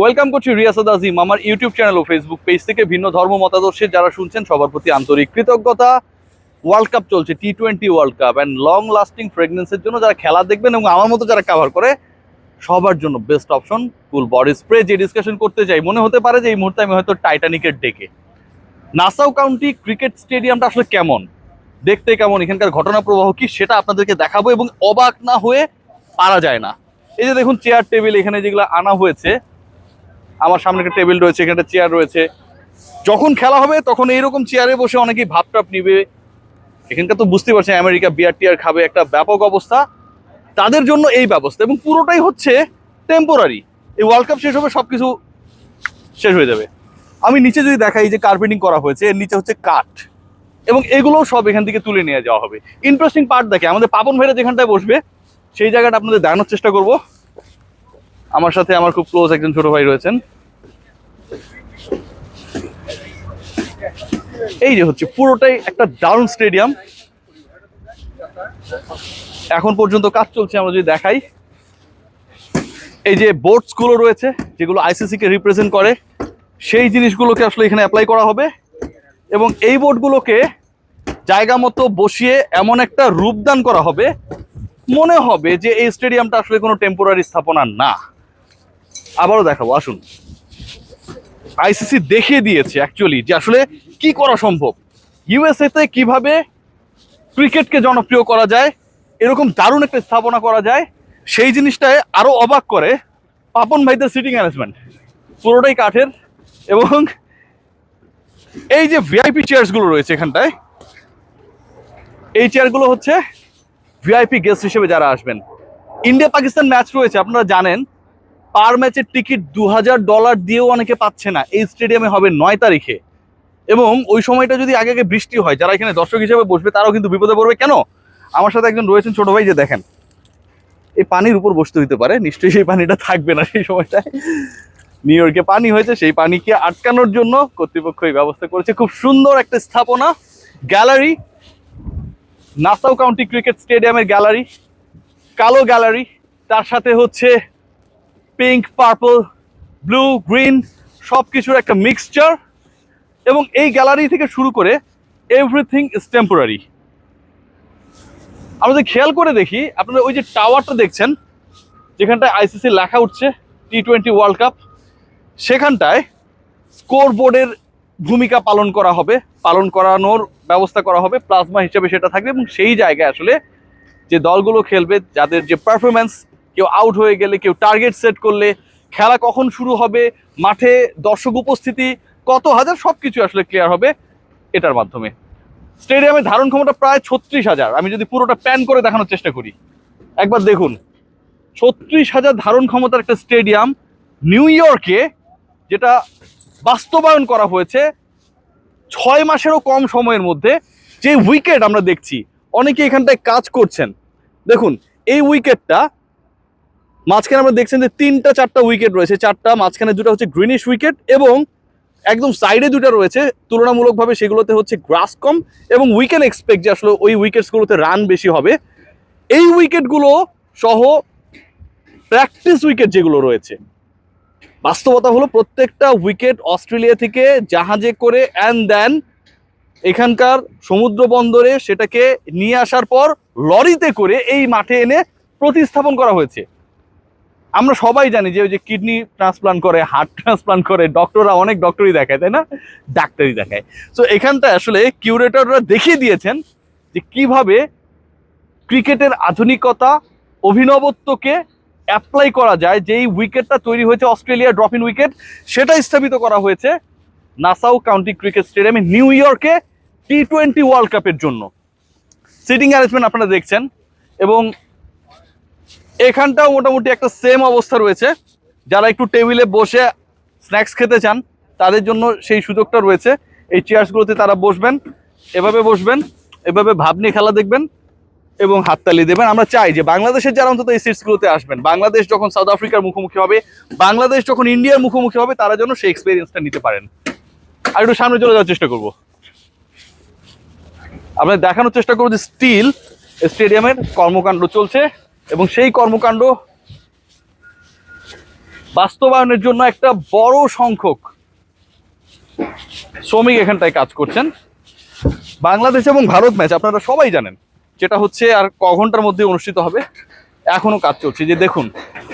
Welcome করছি রিয়াসাদ আজিম, আমার YouTube channel ও ফেসবুক পেজ থেকে ভিন্ন ধর্ম মতাদর্শের যারা শুনছেন, সবার প্রতি আন্তরিক কৃতজ্ঞতা। ওয়ার্ল্ড কাপ চলছে T twenty World Cup and long lasting ফ্রেগনেন্সের জন্য যারা খেলা দেখবেন এবং আমার মতো যারা কাভার করে, সবার জন্য best option cool body spray যে ডিসকাশন করতে চাই মনে হতে পারে যে এই মুহূর্তে আমি হয়তো টাইটানিকের ডেকে। নাসাউ কাউন্টি ক্রিকেট স্টেডিয়ামটা আসলে কেমন? দেখতে কেমন? এখানকার ঘটনা প্রবাহ কি? সেটা আপনাদেরকে দেখাবো এবং অবাক না হয়ে পারা যায় না। এই যে দেখুন চেয়ার টেবিল এখানে যেগুলো আনা হয়েছে আমার সামনে একটা টেবিল রয়েছে, এখানে চেয়ার রয়েছে। যখন খেলা হবে, তখন এইরকম চেয়ারে বসে অনেকেই ভাত টাপ নিবে। এখানকার তো বুঝতে পারছেন, আমেরিকা বিয়ার টিয়ার খাবে, একটা ব্যাপক অবস্থা। তাদের জন্য এই ব্যবস্থা, এবং পুরোটাই হচ্ছে টেম্পোরারি এই ওয়ার্ল্ড কাপ শেষ হবে সব কিছু শেষ হয়ে যাবে। আমি নিচে যদি দেখাই যে কার্পেটিং করা হয়েছে, এর নিচে হচ্ছে কাঠ। এবং এগুলোও সব এখান থেকে তুলে নিয়ে যাওয়া হবে। ইন্টারেস্টিং পার্ট দেখে, আমাদের পাপন ভাইরা যেখানটায় বসবে, সেই জায়গাটা আপনাদের দেখানোর চেষ্টা করব। আমার সাথে আমার খুব ক্লোজ একজন ছোট ভাই রয়েছেন। এই যে হচ্ছে, পুরোটাই একটা ডাউন স্টেডিয়াম এখন পর্যন্ত কাজ চলছে, আমরা যদি দেখাই। এই যে বোর্ডসগুলো রয়েছে, যেগুলো আইসিসি কে রিপ্রেজেন্ট করে, সেই জিনিসগুলোকে আসলে এখানে অ্যাপ্লাই করা হবে। এবং এই বোর্ডগুলোকে জায়গা মতো বসিয়ে এমন একটা রূপদান করা হবে। মনে হবে যে এই স্টেডিয়ামটা আসলে কোনো টেম্পোরারি স্থাপনা না। আবারও দেখাবো, আসুন। আইসিসি দেখিয়ে দিয়েছে অ্যাকচুয়ালি যে আসলে কি করা সম্ভব। ইউএসএ তে কীভাবে ক্রিকেটকে জনপ্রিয় করা যায়, এরকম দারুণ একটা স্থাপনা করা যায়, সেই জিনিসটায় আরও অবাক করে পাপন ভাইদের সিটিং অ্যারেঞ্জমেন্ট পুরোটাই কাঠের এবং এই যে ভিআইপি চেয়ারসগুলো রয়েছে এখানটায়, এই চেয়ারগুলো হচ্ছে ভিআইপি গেস্ট হিসেবে যারা আসবেন। ইন্ডিয়া পাকিস্তান ম্যাচ রয়েছে, আপনারা জানেন পার ম্যাচের টিকিট দু হাজার ডলার দিয়েও অনেকে পাচ্ছে না। এই স্টেডিয়ামে হবে নয় তারিখে। এবং ওই সময়টা যদি আগে আগে বৃষ্টি হয়, যারা এখানে দর্শক হিসেবে বসবে, তারাও কিন্তু বিপদে পড়বে। কেন? আমার সাথে একজন রয়েছেন ছোট ভাই, যে দেখেন, এই পানির উপর বসতে হইতে পারে। নিশ্চয়ই সেই পানিটা থাকবে না সেই সময়টায়। নিউ ইয়র্কে পানি হয়েছে, সেই পানিকে আটকানোর জন্য কর্তৃপক্ষ এই ব্যবস্থা করেছে। খুব সুন্দর একটা স্থাপনা। গ্যালারি, নাসাউ কাউন্টি ক্রিকেট স্টেডিয়ামের গ্যালারি, কালো গ্যালারি। তার সাথে হচ্ছে পিঙ্ক পার্পল ব্লু গ্রিন সব কিছুর একটা মিক্সচার এবং এই গ্যালারি থেকে শুরু করে এভরিথিং ইজ টেম্পোরারি আমরা যদি খেয়াল করে দেখি, আপনারা ওই যে টাওয়ারটা দেখছেন, যেখানটায় আইসিসি লেখা উঠছে টি টোয়েন্টি ওয়ার্ল্ড কাপ সেখানটায় স্কোর বোর্ডের ভূমিকা পালন করা হবে, পালন করানোর ব্যবস্থা করা হবে প্লাজমা হিসেবে সেটা থাকবে এবং সেই জায়গায় আসলে যে দলগুলো খেলবে, যাদের যে পারফরমেন্স কেউ আউট হয়ে গেলে, কেউ টার্গেট সেট করলে খেলা কখন শুরু হবে, মাঠে দর্শক উপস্থিতি কত হাজার সব কিছু আসলে ক্লিয়ার হবে এটার মাধ্যমে। স্টেডিয়ামের ধারণ ক্ষমতা প্রায় ছত্রিশ হাজার। আমি যদি পুরোটা প্যান করে দেখানোর চেষ্টা করি। একবার দেখুন, ছত্রিশ হাজার ধারণ ক্ষমতার একটা স্টেডিয়াম নিউ ইয়র্কে, যেটা বাস্তবায়ন করা হয়েছে ছয় মাসেরও কম সময়ের মধ্যে, যে উইকেট আমরা দেখছি, অনেকে এখানটায় কাজ করছেন। দেখুন, এই উইকেটটা মাঝখানে আমরা দেখছেন যে তিনটা, চারটা উইকেট রয়েছে। চারটা, মাঝখানে দুটো হচ্ছে গ্রিনিশ উইকেট এবং একদম সাইডে দুটো রয়েছে। তুলনামূলকভাবে সেগুলোতে হচ্ছে গ্রাস কম এবং উইকেন এক্সপেক্ট যে আসলে ওই উইকেটসগুলোতে রান বেশি হবে। এই উইকেটগুলো সহ প্র্যাকটিস উইকেট যেগুলো রয়েছে। বাস্তবতা হলো প্রত্যেকটা উইকেট অস্ট্রেলিয়া থেকে জাহাজে করে অ্যান্ড দেন এখানকার সমুদ্র বন্দরে সেটাকে নিয়ে আসার পর লরিতে করে এই মাঠে এনে প্রতিস্থাপন করা হয়েছে। আমরা সবাই জানি যে ওই যে কিডনি ট্রান্সপ্লান্ট করে, হার্ট ট্রান্সপ্লান্ট করে ডক্টররা অনেক ডক্টরই দেখায়, তাই না? ডাক্তারই দেখায়। তো এখানটা আসলে কিউরেটররা দেখিয়ে দিয়েছেন যে কীভাবে ক্রিকেটের আধুনিকতা, অভিনবত্বকে অ্যাপ্লাই করা যায়, যেই উইকেটটা তৈরি হয়েছে অস্ট্রেলিয়া ড্রপ ইন উইকেট সেটা স্থাপিত করা হয়েছে নাসাউ কাউন্টি ক্রিকেট স্টেডিয়ামে নিউ ইয়র্কে টি টোয়েন্টি ওয়ার্ল্ড কাপের জন্য। সিটিং অ্যারেঞ্জমেন্ট আপনারা দেখছেন এবং এখানটাও মোটামুটি একটা সেম অবস্থা রয়েছে। যারা একটু টেবিলে বসে স্ন্যাক্স খেতে চান, তাদের জন্য সেই সুযোগটা রয়েছে। এই চেয়ার্সগুলোতে তারা বসবেন, এভাবে বসবেন, এভাবে ভাব নিয়ে খেলা দেখবেন এবং হাততালি দেবেন। আমরা চাই যে বাংলাদেশের যারা অন্তত এই সিটসগুলোতে আসবেন, বাংলাদেশ যখন সাউথ আফ্রিকার মুখোমুখি হবে, বাংলাদেশ যখন ইন্ডিয়ার মুখোমুখি হবে, তারা যেন সেই এক্সপিরিয়েন্সটা নিতে পারেন। আর একটু সামনে চলে যাওয়ার চেষ্টা করব। আমরা দেখানোর চেষ্টা করব যে স্টিল স্টেডিয়ামের কর্মকাণ্ড চলছে। এবং সেই কর্মকাণ্ড বাস্তবায়নের জন্য একটা বড় সংখ্যক শ্রমিক এখানটায় কাজ করছেন। বাংলাদেশ এবং ভারত ম্যাচ আপনারা সবাই জানেন, যেটা হচ্ছে আর ক ঘণ্টার মধ্যে অনুষ্ঠিত হবে। এখনও কাজ চলছে। যে দেখুন,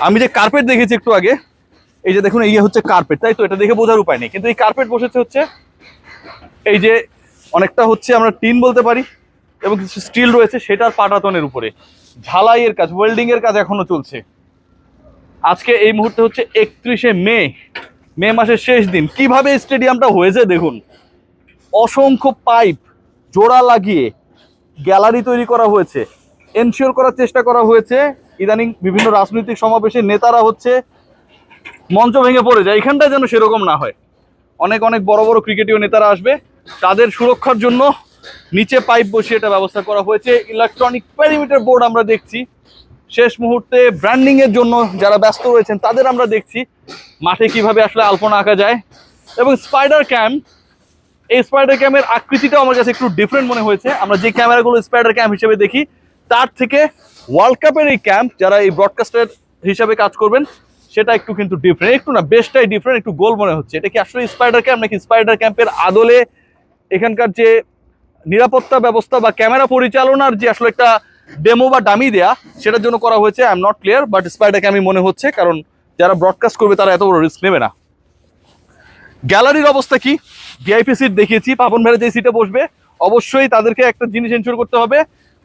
আমি যে কার্পেট দেখেছি একটু আগে, এই যে দেখুন, এই হচ্ছে কার্পেট তাই তো? এটা দেখে বোঝার উপায় নেই। কিন্তু এই কার্পেট বসেছে হচ্ছে, এই যে অনেকটা হচ্ছে আমরা টিন বলতে পারি এবং কিছু স্টিল রয়েছে সেটার পাটাতনের উপরে। ঝালাইয়ের কাজ ওয়েল্ডিং এর কাজ এখনও চলছে। আজকে এই মুহূর্তে হচ্ছে একত্রিশে মে মে মাসের শেষ দিন। কীভাবে স্টেডিয়ামটা হয়েছে দেখুন? অসংখ্য পাইপ, জোড়া লাগিয়ে গ্যালারি তৈরি করা হয়েছে। এনশিওর করার চেষ্টা করা হয়েছে। ইদানিং বিভিন্ন রাজনৈতিক সমাবেশে নেতারা হচ্ছে মঞ্চ ভেঙে পড়ে যায়। এখানটায় যেন সেরকম না হয়। অনেক অনেক বড় বড় ক্রিকেটীয় নেতারা আসবে। তাদের সুরক্ষার জন্য নিচে পাইপ বসিয়ে এটা ব্যবস্থা করা হয়েছে। ইলেকট্রনিক প্যারিমিটার বোর্ড আমরা দেখছি। শেষ মুহূর্তে ব্র্যান্ডিং এর জন্য যারা ব্যস্ত রয়েছেন, তাদের আমরা দেখছি মাঠে কীভাবে আসলে আলপনা আঁকা যায়। এবং স্পাইডার ক্যাম্প এই স্পাইডার ক্যামের আকৃতিটাও আমার কাছে একটু ডিফারেন্ট মনে হয়েছে। আমরা যে ক্যামেরাগুলো স্পাইডার ক্যাম্প হিসেবে দেখি, তার থেকে ওয়ার্ল্ড কাপের এই ক্যাম্প যারা এই ব্রডকাস্টার হিসাবে কাজ করবেন, সেটা একটু কিন্তু ডিফারেন্ট একটু না, বেশটাই ডিফারেন্ট একটু গোল মনে হচ্ছে। এটা কি আসলে স্পাইডার ক্যাম্প নাকি স্পাইডার ক্যাম্পের আদলে এখানকার যে নিরাপত্তা ব্যবস্থা বা ক্যামেরা পরিচালনার যে আসলে একটা ডেমো বা ডামি দেয়া, সেটার জন্য করা হয়েছে I am not clear but spider আমি মনে হচ্ছে, কারণ যারা ব্রডকাস্ট করবে তারা এত বড় রিস্ক নেবে না। গ্যালারির অবস্থা কি? ভিআইপি সিট দেখিয়েছি, পাপন ভাইরা যে সিটে বসবে, অবশ্যই তাদেরকে একটা জিনিস এনশোর করতে হবে,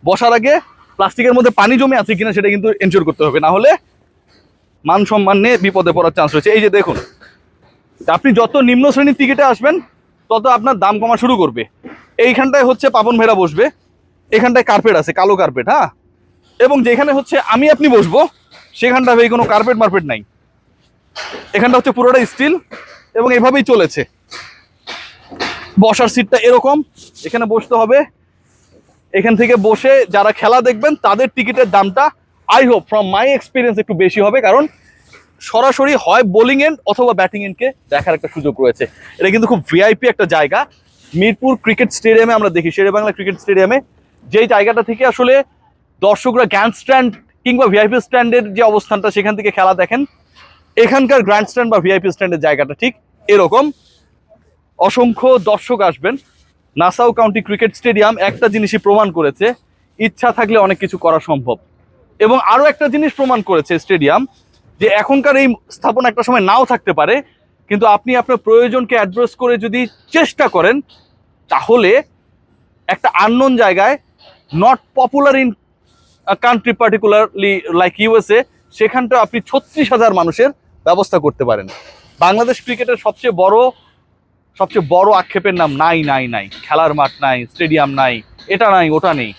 বসার আগে প্লাস্টিকের মধ্যে পানি জমে আছে কিনা সেটা কিন্তু এনশোর করতে হবে, না হলে মান সম্মান নিয়ে বিপদে পড়ার চান্স রয়েছে। এই যে দেখুন, আপনি যত নিম্ন শ্রেণির টিকিটে আসবেন তত আপনার দাম কমা শুরু করবে। এইখানটায় হচ্ছে পাপন ভেড়া বসবে। এখানটায় কার্পেট আছে, কালো কার্পেট হ্যাঁ? এবং যেখানে হচ্ছে আমি আপনি বসবো, সেখানটা ভাই কোনো কার্পেট মার্পেট নাই। এখানটা হচ্ছে পুরোটা স্টিল এবং এভাবেই চলেছে। বসার সিটটা এরকম, এখানে বসতে হবে। এখান থেকে বসে যারা খেলা দেখবেন, তাদের টিকিটের দামটা I hope from my experience একটু বেশি হবে, কারণ সরাসরি হয় বোলিং এন্ড অথবা ব্যাটিং এন্ডকে দেখার একটা সুযোগ রয়েছে। এটা কিন্তু খুব ভিআইপি একটা জায়গা। মিরপুর ক্রিকেট স্টেডিয়ামে আমরা দেখি শেরে বাংলা ক্রিকেট স্টেডিয়ামে যেই জায়গাটা থেকে আসলে দর্শকরা গ্র্যান্ড স্ট্যান্ড কিংবা ভিআইপি স্ট্যান্ডের যে অবস্থানটা, সেখান থেকে খেলা দেখেন। এখানকার গ্র্যান্ড স্ট্যান্ড বা ভিআইপি স্ট্যান্ডের জায়গাটা ঠিক এরকম। অসংখ্য দর্শক আসবেন। নাসাউ কাউন্টি ক্রিকেট স্টেডিয়াম একটা জিনিসই প্রমাণ করেছে, ইচ্ছা থাকলে অনেক কিছু করা সম্ভব। এবং আরও একটা জিনিস প্রমাণ করেছে স্টেডিয়াম যে এখনকার এই স্থাপনা একটা সময় নাও থাকতে পারে, কিন্তু আপনি আপনার প্রয়োজনকে অ্যাড্রেস করে যদি চেষ্টা করেন, তাহলে একটা আননোন জায়গায় not popular in country particularly like USA সেখানটা আপনি ছত্রিশ হাজার মানুষের ব্যবস্থা করতে পারেন। বাংলাদেশ ক্রিকেটের সবচেয়ে বড় সবচেয়ে বড় আক্ষেপের নাম নাই নাই নাই। খেলার মাঠ নাই, স্টেডিয়াম নাই, এটা নাই, ওটা নেই।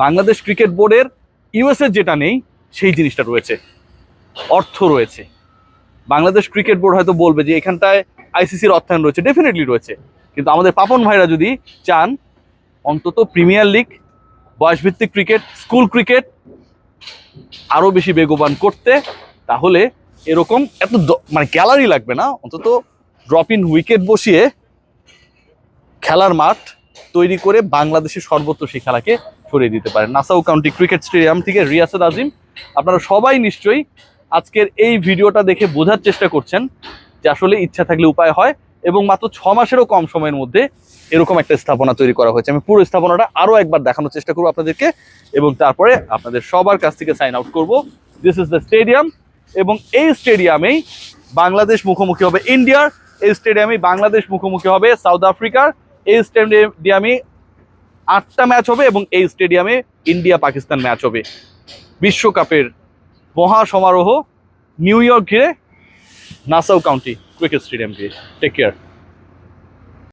বাংলাদেশ ক্রিকেট বোর্ডের ইউএসএর যেটা নেই, সেই জিনিসটা রয়েছে। অর্থ রয়েছে। বাংলাদেশ ক্রিকেট বোর্ড হয়তো বলবে যে এখানটায় আইসিসির অর্থায়ন রয়েছে ডেফিনেটলি রয়েছে। কিন্তু আমাদের পাপন ভাইরা যদি চান, অন্তত প্রিমিয়ার লিগ বয়সভিত্তিক ক্রিকেট স্কুল ক্রিকেট আরও বেশি বেগবান করতে, তাহলে এরকম এত মানে গ্যালারি লাগবে না, অন্তত ড্রপ ইন উইকেট বসিয়ে খেলার মাঠ তৈরি করে বাংলাদেশের সর্বত্র সেই খেলাকে ছড়িয়ে দিতে পারেন। নাসাউ কাউন্টি ক্রিকেট স্টেডিয়াম থেকে রিয়াসাদ আজিম, আপনারা সবাই নিশ্চয়ই আজকের এই ভিডিওটা দেখে বোঝার চেষ্টা করছেন যে আসলে ইচ্ছা থাকলে উপায় হয় এবং মাত্র ছ মাসেরও কম সময়ের মধ্যে এরকম একটা স্থাপনা তৈরি করা হয়েছে। আমি পুরো স্থাপনাটা আরও একবার দেখানোর চেষ্টা করব আপনাদেরকে এবং তারপরে আপনাদের সবার কাছ থেকে সাইন আউট করব। দিস ইজ দ্য স্টেডিয়াম এবং এই স্টেডিয়ামেই বাংলাদেশ মুখোমুখি হবে ইন্ডিয়ার এই স্টেডিয়ামে বাংলাদেশ মুখোমুখি হবে সাউথ আফ্রিকার এই স্টেডিয়ামে আটটা ম্যাচ হবে এবং এই স্টেডিয়ামে ইন্ডিয়া পাকিস্তান ম্যাচ হবে। বিশ্বকাপের মহা সমারোহ নিউ ইয়র্ক ঘিরে নাসাউ কাউন্টি ক্রিকেট স্টেডিয়াম ঘিরে। Take care